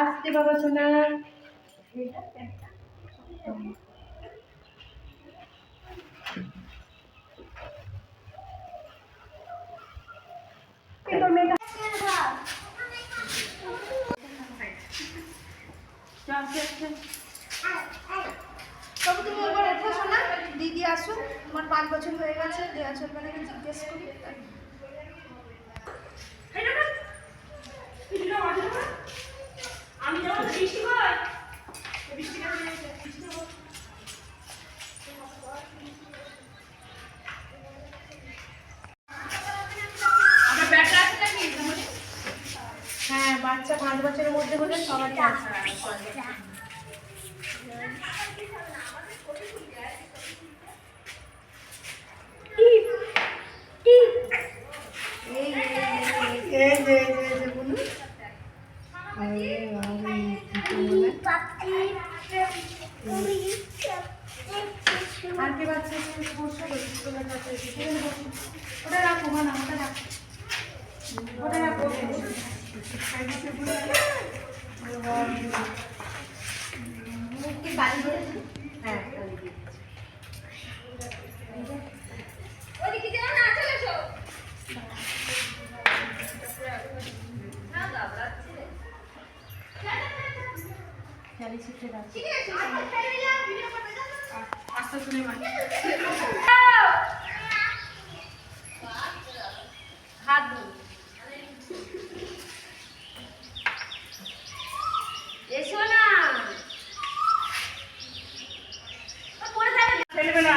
আসতে বাবা সোনা। দিদি আসুন তোমার পাঁচ বছর হয়ে গেছে, দেওয়া চলবে নাকি জিজ্ঞেস করি। পাঁচ বছরের মধ্যে হলে সবারই বলুন আরে কি বাচ্চা বসো। ওটা রাখো না ওটা রাখো। ওটা রাখো হ্যাঁ শিখতে দাও ঠিক আছে, আমার ফেলে যাও, ভিডিও করবে, যাও, যাও। আস্তে শুনে মানে হাত ধরো এসো না ফেলবে না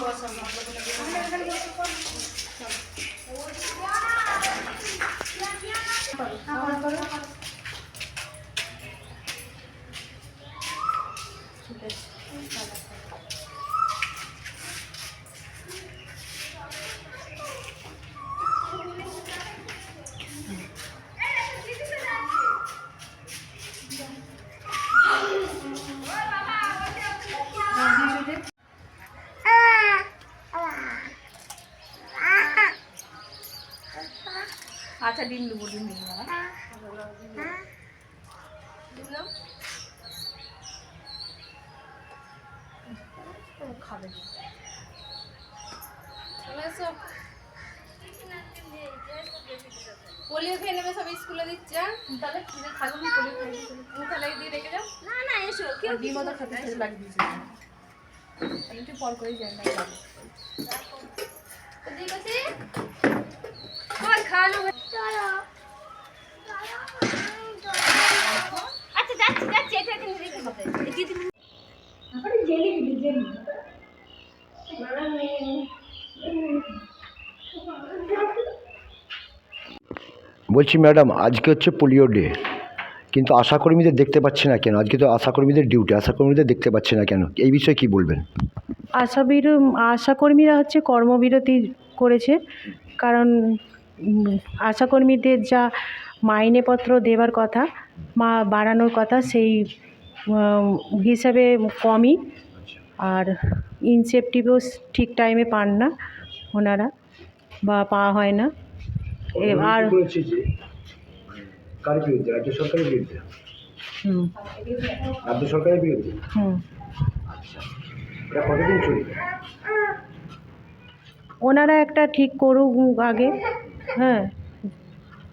বসো আচ্ছা ডিম দেবো ডিম দেবো। খাবে। পোলিও খেয়ে নেবে সব স্কুলে দিচ্ছে? তাহলে কি যে খাব না করে খাই দিতে হবে। মুখে লাগিয়ে দিয়ে রেখে যাও না না এসো কেউ ডিমও তো খেতে লাগিয়ে দিয়েছে একটু পর করেই যায় না ওদিকে আছে তোমার খাওয়ানো হয়ে- আচ্ছা যাচ্ছি যাচ্ছি এটা এখানে রেখে হবে এই দিদি বলছি ম্যাডাম আজকে হচ্ছে পোলিও ডে কিন্তু আশাকর্মীদের দেখতে পাচ্ছি না কেন? আজকে তো আশাকর্মীদের ডিউটি আশাকর্মীদের দেখতে পাচ্ছি না কেন? এই বিষয়ে কি বলবেন? আশাবির আশাকর্মীরা হচ্ছে কর্মবিরতি করেছে কারণ আশাকর্মীদের যা মাইনেপত্র দেওয়ার কথা মা বাড়ানোর কথা সেই হিসাবে কমই। আর ইনসেপটিভও ঠিক টাইমে পান না ওনারা বা পাওয়া হয় না। আর কার বিরুদ্ধে? রাজ্য সরকারের বিরুদ্ধে? হুম। রাজ্য সরকারের বিরুদ্ধে? হুম। এটা কতদিন চলবে? ওনারা একটা ঠিক করুক আগে। হ্যাঁ।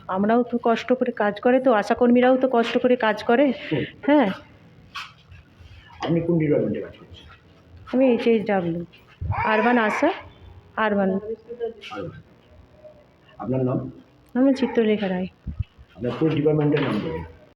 আমরাও তো কষ্ট করে কাজ করে তো আশাকর্মীরাও তো কষ্ট করে কাজ করে। হ্যাঁ। আপনি কোন ডিপার্টমেন্টে কাজ করছেন আমি H H W urban ASHA urban আর আপনার নাম? আমি চিত্রলেখা রায়। আপনার কোন ডিপার্টমেন্টের নাম বলুন?